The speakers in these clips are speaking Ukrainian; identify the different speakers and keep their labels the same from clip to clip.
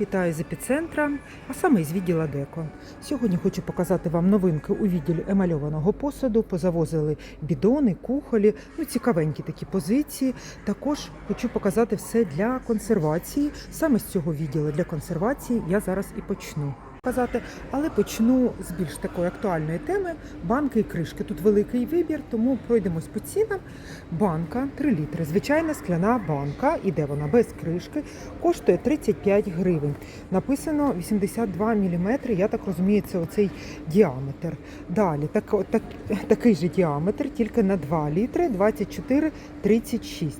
Speaker 1: Вітаю з епіцентра, а саме із відділа Деко. Сьогодні хочу показати вам новинки у відділі емальованого посуду. Позавозили бідони, кухолі, ну цікавенькі такі позиції. Також хочу показати все для консервації. Саме з цього відділу для консервації я зараз і почну. Казати, але почну з більш такої актуальної теми банки і кришки. Тут великий вибір, тому пройдемось по цінам. Банка 3 літри. Звичайна скляна банка, іде вона без кришки, коштує 35 гривень. Написано 82 мм, я так розумію, це оцей діаметр. Далі так, так, такий же діаметр, тільки на 2 літри, 24,36.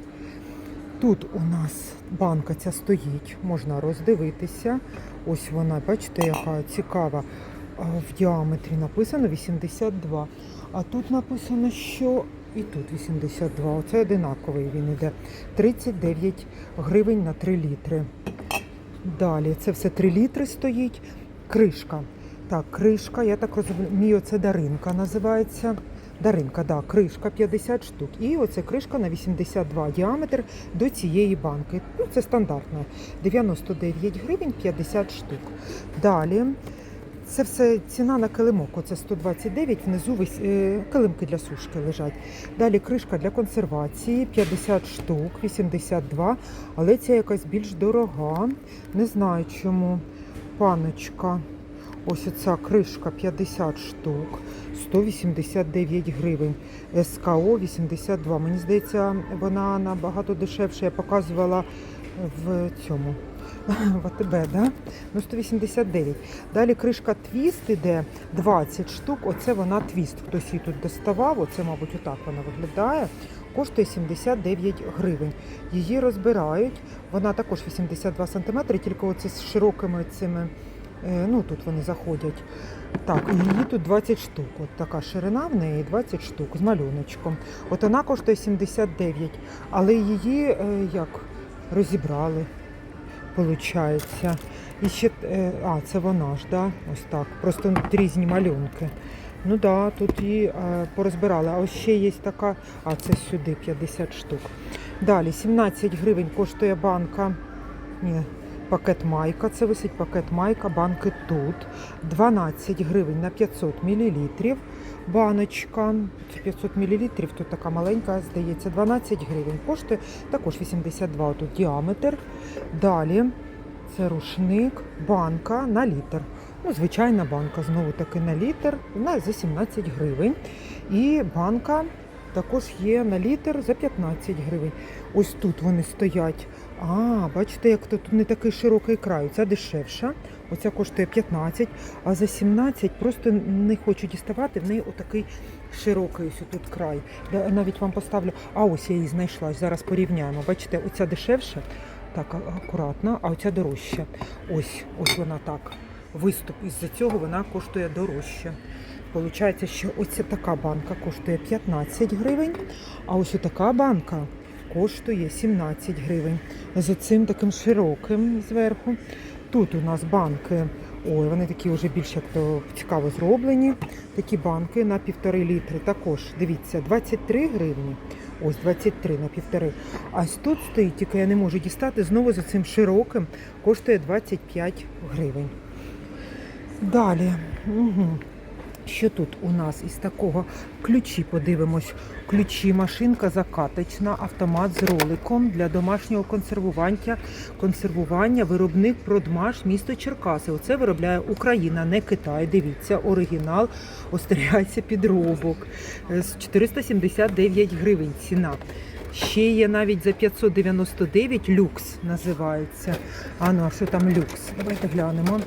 Speaker 1: Тут у нас банка ця стоїть, можна роздивитися. Ось вона, бачите, яка цікава. В діаметрі написано 82. А тут написано, що і тут 82. Оце одинаковий він іде. 39 гривень на 3 літри. Далі це все 3 літри стоїть. Кришка. Так, кришка, я так розумію, це даринка називається. Даринка, да, кришка 50 штук. І оце кришка на 82 діаметр до цієї банки. Ну, це стандартна. 99 гривень 50 штук. Далі. Це все ціна на килимок. Оце 129, внизу вис- е, килимки для сушки лежать. Далі кришка для консервації 50 штук, 82, але ця якась більш дорога. Не знаю чому. Паночка. Ось оця кришка 50 штук, 189 гривень. СКО 82. Мені здається, вона набагато дешевше. Я показувала в цьому. В АТБ, да? Ну, 189. Далі кришка твіст іде 20 штук. Оце вона твіст. Хтось її тут доставав. Оце, мабуть, отак вона виглядає. Коштує 79 гривень. Її розбирають. Вона також 82 см, тільки оце з широкими цими. Е, Ну, тут вони заходять. Так, її тут 20 штук. От така ширина в неї 20 штук з малюночком. От вона коштує 79, але її е, як розібрали, виходить. І ще, е, а, це вона ж, да? Ось так. Просто різні малюнки. Ну так, да, тут її порозбирали. А ось ще є така, а це сюди 50 штук. Далі 17 гривень коштує банка. Ні, пакет майка. Це висить пакет майка, банки тут. 12 гривень на 500 мл. Баночка. 500 мл, тут така маленька, здається, 12 гривень. Коштує також 82 тут діаметр. Далі це рушник, банка на літр. Ну, звичайна банка, знову таки на літр, вона за 17 гривень. І банка також є на літр за 15 гривень. Ось тут вони стоять. А, бачите, як тут не такий широкий край. Ця дешевша. Оця коштує 15, а за 17 просто не хочу діставати. В неї отакий широкий ось тут край. Я навіть вам поставлю. А ось я її знайшла. Зараз порівняємо. Бачите, оця дешевша, так акуратно, а оця дорожча. Ось, ось вона так. Виступ із-за цього вона коштує дорожче. Получається, що ось така банка коштує 15 гривень, а ось така банка коштує 17 гривень. З оцим таким широким зверху. Тут у нас банки, ой, вони такі вже більш як то цікаво зроблені. Такі банки на півтори літри. Також дивіться, 23 гривні. Ось 23 на півтори. А тут стоїть, тільки я не можу дістати. Знову за цим широким коштує 25 гривень. Далі. Угу. Що тут у нас із такого ключі? Подивимось. Ключі, машинка закаточна, автомат з роликом для домашнього консервування. Консервування, виробник продмаш, місто Черкаси. Оце виробляє Україна, не Китай. Дивіться, оригінал остерігається підробок. Е, з 479 гривень ціна. Ще є навіть за 599 люкс називається. А ну, а що там люкс? Давайте глянемо.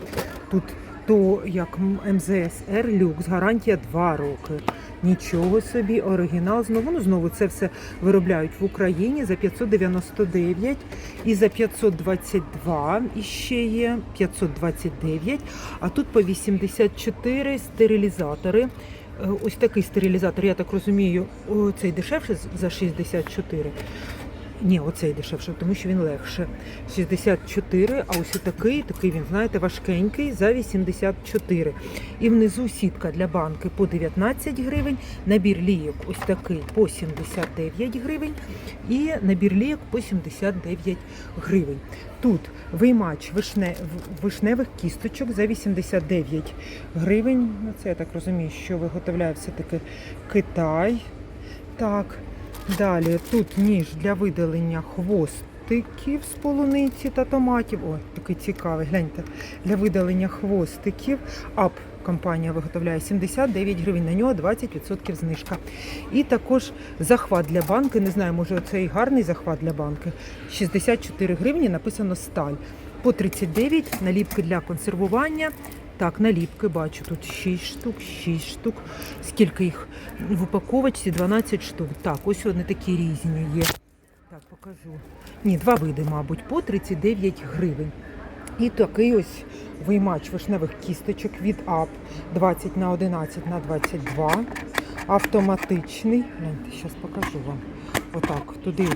Speaker 1: Тут то як МЗСР люкс, гарантія 2 роки. Нічого собі, оригінал знову. Ну знову це все виробляють в Україні за 599 і за 522 і ще є 529. А тут по 84 стерилізатори. Е, Ось такий стерилізатор, я так розумію, цей дешевше за 64. Ні, оцей дешевше, тому що він легше. 64, а ось такий, такий він, знаєте, важкенький за 84. І внизу сітка для банки по 19 гривень, набір лійок ось такий по 79 гривень і набір лійок по 79 гривень. Тут виймач вишне, вишневих кісточок за 89 гривень. Ну, Це я так розумію, що виготовляє все-таки Китай. Так, далі тут ніж для видалення хвостиків з полуниці та томатів. Ой, такий цікавий, гляньте. Для видалення хвостиків. АП компанія виготовляє 79 гривень, на нього 20% знижка. І також захват для банки. Не знаю, може цей гарний захват для банки. 64 гривні написано сталь. По 39 наліпки для консервування. Так, наліпки бачу тут 6 штук, 6 штук. Скільки їх в упаковочці? 12 штук. Так, ось вони такі різні є. Так, покажу. Ні, два види, мабуть, по 39 гривень. І такий ось виймач вишневих кісточок від АП 20 на 11 на 22. Автоматичний. Зараз покажу вам. Отак, туди.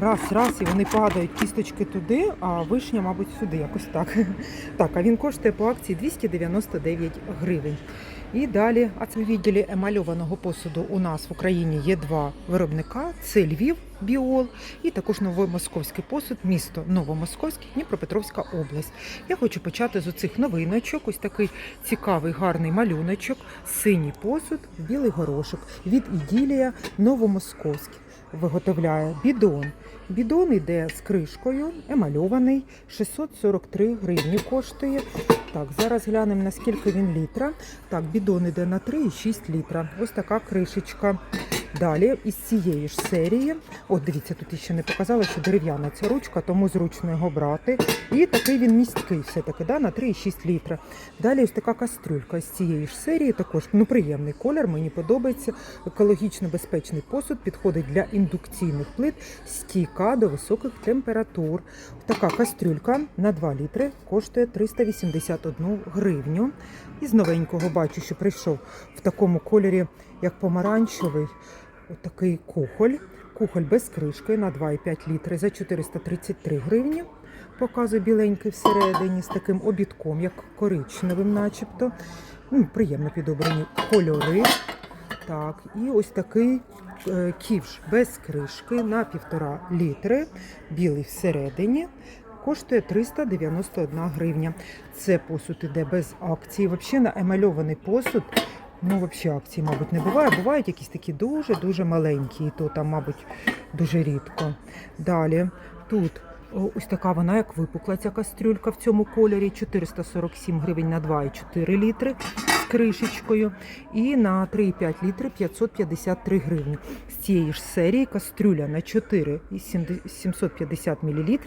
Speaker 1: Раз, раз, і вони падають кісточки туди, а вишня, мабуть, сюди, якось так. Так, а він коштує по акції 299 гривень. І далі, а це в відділі емальованого посуду у нас в Україні є два виробника: це Львів Біол і також Новомосковський посуд, місто Новомосковське, Дніпропетровська область. Я хочу почати з оцих новиночок. Ось такий цікавий гарний малюночок, синій посуд, білий горошок від іділія Новомосковське. Виготовляє бідон. Бідон іде з кришкою, емальований, 643 гривні коштує. Так, зараз глянемо, наскільки він літра. Так, бідон іде на 3,6 літра. Ось така кришечка. Далі із цієї ж серії, от дивіться, тут ще не показала, що дерев'яна ця ручка, тому зручно його брати. І такий він місткий все-таки, да, на 3,6 літра. Далі ось така кастрюлька з цієї ж серії, також ну, приємний колір, мені подобається. Екологічно безпечний посуд, підходить для індукційних плит, стійка до високих температур. Така кастрюлька на 2 літри коштує 381 гривню. Із новенького бачу, що прийшов в такому кольорі, як помаранчевий. Отакий кухоль. Кухоль без кришки на 2,5 літри за 433 гривні. Показую біленький всередині з таким обідком, як коричневим, начебто. Ну, приємно підобрані кольори. Так, і ось такий е, ківш без кришки на півтора літри, білий всередині. Коштує 391 гривня. Це посуд іде без акції. Взагалі на емальований посуд Ну, взагалі акцій, мабуть, не буває. Бувають якісь такі дуже-дуже маленькі, і то там, мабуть, дуже рідко. Далі тут ось така вона, як випукла ця кастрюлька в цьому кольорі. 447 гривень на 2,4 літри з кришечкою. І на 3,5 літри 553 гривні. З цієї ж серії кастрюля на 4 і 750 мл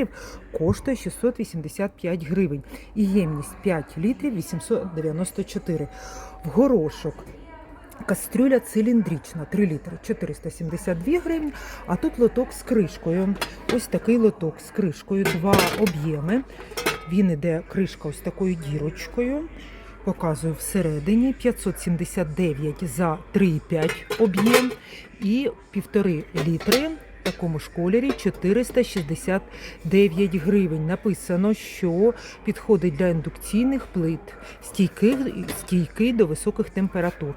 Speaker 1: коштує 685 гривень. І ємність 5 літрів 894 в горошок. Кастрюля циліндрична, 3 літри, 472 гривні. А тут лоток з кришкою. Ось такий лоток з кришкою, два об'єми. Він іде кришка ось такою дірочкою. Показую всередині 579 за 3,5 об'єм і 1,5 літри такому ж кольорі 469 гривень. Написано, що підходить для індукційних плит, стійкий, стійкий до високих температур.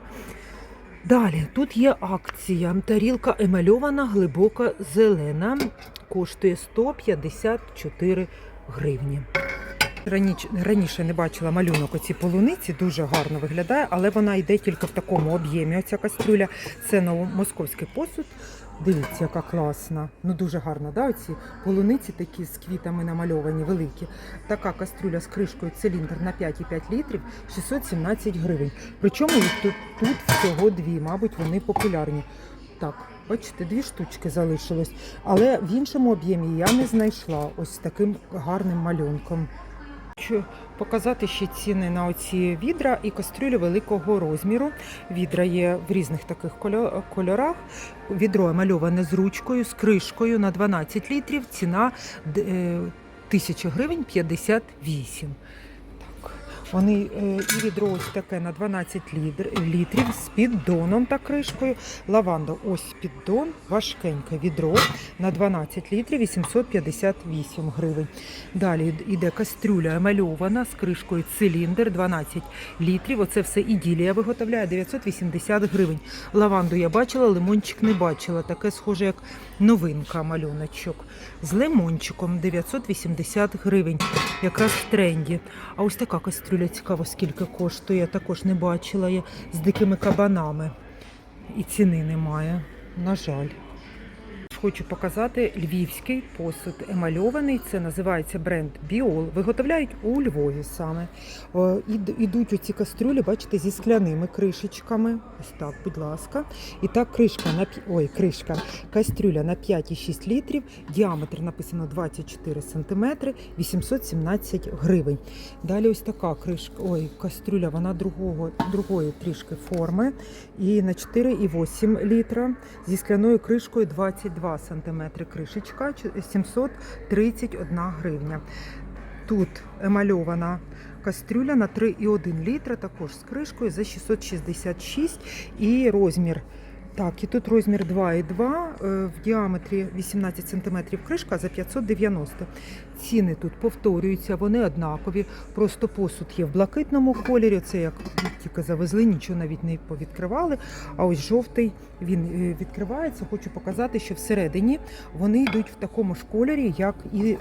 Speaker 1: Далі тут є акція. Тарілка емальована, глибока зелена. Коштує 154 гривні. Раніше, раніше не бачила малюнок оці полуниці, дуже гарно виглядає, але вона йде тільки в такому об'ємі. Оця кастрюля це новомосковський посуд. Дивіться, яка класна. Ну дуже гарна, да? Оці полуниці такі з квітами намальовані, великі. Така кастрюля з кришкою циліндр на 5,5 літрів 617 гривень. Причому тут, тут всього дві, мабуть, вони популярні. Так, бачите, дві штучки залишилось. Але в іншому об'ємі я не знайшла ось таким гарним малюнком. Хочу показати ще ціни на оці відра і кастрюлі великого розміру. Відра є в різних таких кольорах. Відро мальоване з ручкою, з кришкою на 12 літрів. Ціна д- е, 1000 гривень 58. Вони е, і відро ось таке на 12 літр, літрів з піддоном та кришкою. Лаванда ось піддон, важкеньке відро на 12 літрів 858 гривень. Далі йде кастрюля емальована з кришкою циліндр 12 літрів. Оце все іділія виготовляє 980 гривень. Лаванду я бачила, лимончик не бачила. Таке схоже, як новинка малюночок. З лимончиком 980 гривень. Якраз в тренді. А ось така кастрюля цікаво, скільки коштує. Також не бачила я з дикими кабанами. І ціни немає. На жаль. Хочу показати львівський посуд емальований. Це називається бренд Біол. Виготовляють у Львові саме. Ід- Ідуть оці кастрюлі, бачите, зі скляними кришечками. Ось так, будь ласка. І так, кришка на ой, кришка, кастрюля на 5,6 літрів. Діаметр написано 24 см, 817 гривень. Далі ось така кришка, ой, кастрюля, вона другого, другої трішки форми. І на 4,8 літра зі скляною кришкою 22 см кришечка, 731 гривня. Тут емальована кастрюля на 3,1 літра, також з кришкою за 666 і розмір. Так, і тут розмір 2,2, е, в діаметрі 18 см кришка за 590. Ціни тут повторюються, вони однакові. Просто посуд є в блакитному кольорі. Це як тільки завезли, нічого навіть не повідкривали. А ось жовтий він е, відкривається. Хочу показати, що всередині вони йдуть в такому ж кольорі, як і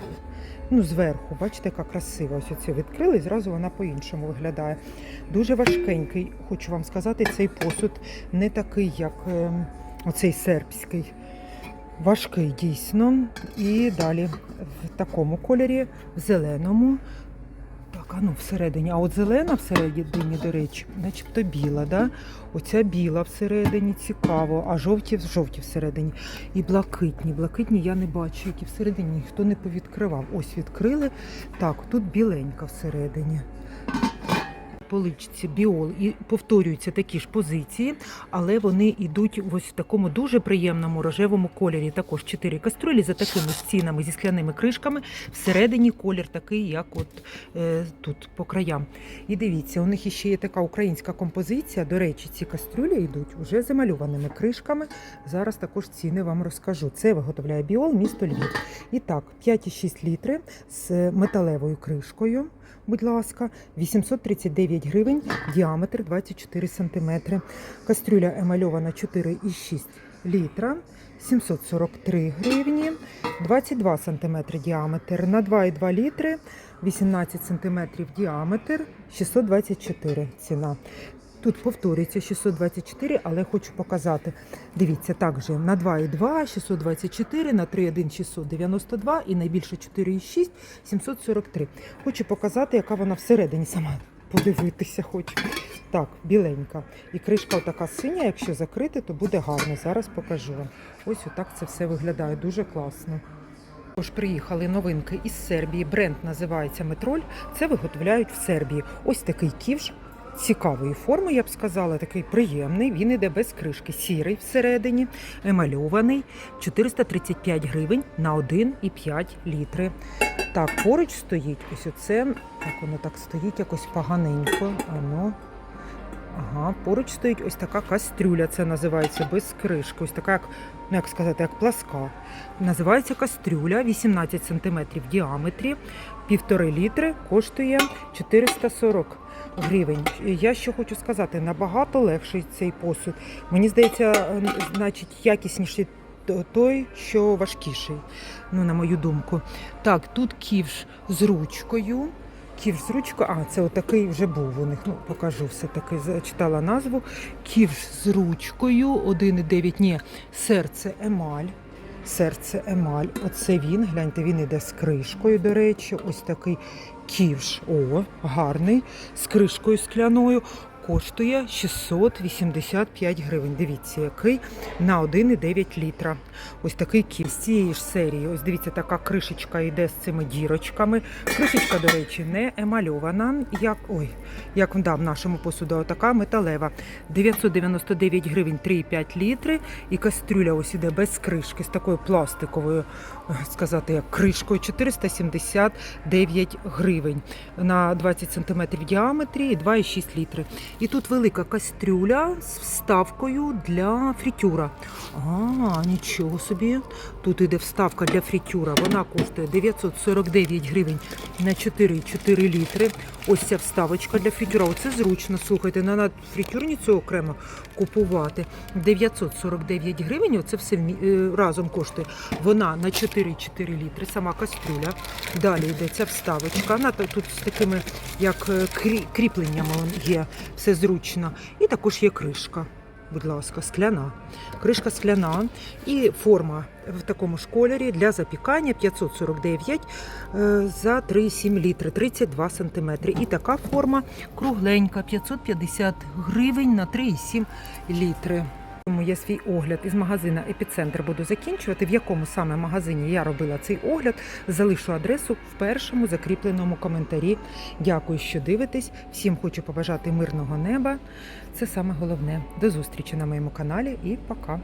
Speaker 1: ну, зверху. Бачите, яка красива. Ось оце відкрили, і зразу вона по-іншому виглядає. Дуже важкенький, хочу вам сказати, цей посуд не такий, як е, оцей сербський. Важкий дійсно. І далі в такому кольорі, в зеленому. Так, а ну всередині. А от зелена всередині, до речі, начебто біла, да? Оця біла всередині, цікаво, а жовті жовті всередині. І блакитні. Блакитні я не бачу, які всередині ніхто не повідкривав. Ось відкрили. Так, тут біленька всередині. Поличці біол і повторюються такі ж позиції, але вони йдуть ось в такому дуже приємному рожевому кольорі. Також чотири каструлі за такими стінами зі скляними кришками. Всередині колір такий, як от е, тут по краям. І дивіться, у них іще є така українська композиція. До речі, ці кастрюлі йдуть уже замальованими кришками. Зараз також ціни вам розкажу. Це виготовляє біол, місто Львів. І так, 5,6 літри з металевою кришкою. Будь ласка, 839 гривень, діаметр 24 см. Кастрюля емальована 4,6 літра, 743 гривні, 22 см діаметр на 2,2 літри, 18 см діаметр, 624 ціна. Тут повторюється 624, але хочу показати. Дивіться, також на 2,2 624, на 3,1 692 і найбільше 4,6 743. Хочу показати, яка вона всередині сама. Подивитися хочу. Так, біленька. І кришка така синя, якщо закрити, то буде гарно. Зараз покажу вам. Ось отак це все виглядає. Дуже класно. Також приїхали новинки із Сербії. Бренд називається Метроль. Це виготовляють в Сербії. Ось такий ківш. Цікавої форми, я б сказала, такий приємний. Він іде без кришки, сірий всередині, емальований, 435 гривень на 1,5 літри. Так, поруч стоїть ось оце, так воно так стоїть якось поганенько. Ано. Ага, поруч стоїть ось така кастрюля, це називається без кришки. Ось така, як, ну як сказати, як пласка. Називається кастрюля 18 см в діаметрі, півтори літри, коштує 440 гривень. Я що хочу сказати, набагато легший цей посуд. Мені здається, значить, якісніший той, що важкіший, ну, на мою думку. Так, тут ківш з ручкою. Ківш з ручкою, а це отакий вже був у них. Ну, покажу все-таки, зачитала назву. Ківш з ручкою, 1,9, ні, серце емаль. Серце емаль. Оце він. Гляньте, він іде з кришкою, до речі. Ось такий ківш. О, гарний. З кришкою скляною. Коштує 685 гривень. Дивіться, який на 1,9 літра. Ось такий кіт з цієї ж серії. Ось дивіться, така кришечка йде з цими дірочками. Кришечка, до речі, не емальована, як ой, як да, в нашому посуду, а така металева. 999 гривень 3,5 літри. І кастрюля ось іде без кришки, з такою пластиковою, е, сказати, як кришкою 479 гривень на 20 см в діаметрі і 2,6 літри. І тут велика кастрюля з вставкою для фритюра. А, нічого собі. Тут іде вставка для фритюра. Вона коштує 949 гривень на 4,4 літри. Ось ця вставочка для фритюра. Оце зручно. Слухайте, на фритюрницю окремо купувати. 949 гривень. Оце все е, разом коштує. Вона на 4,4 літри, сама кастрюля. Далі йде ця вставочка. Вона тут з такими як е, кріпленнями є. Все зручно. І також є кришка. Будь ласка, скляна. Кришка скляна і форма в такому ж кольорі для запікання 549 е, за 3,7 літри, 32 сантиметри. І така форма кругленька, 550 гривень на 3,7 літри. Тому я свій огляд із магазина Епіцентр буду закінчувати. В якому саме магазині я робила цей огляд, залишу адресу в першому закріпленому коментарі. Дякую, що дивитесь. Всім хочу побажати мирного неба. Це саме головне. До зустрічі на моєму каналі і пока.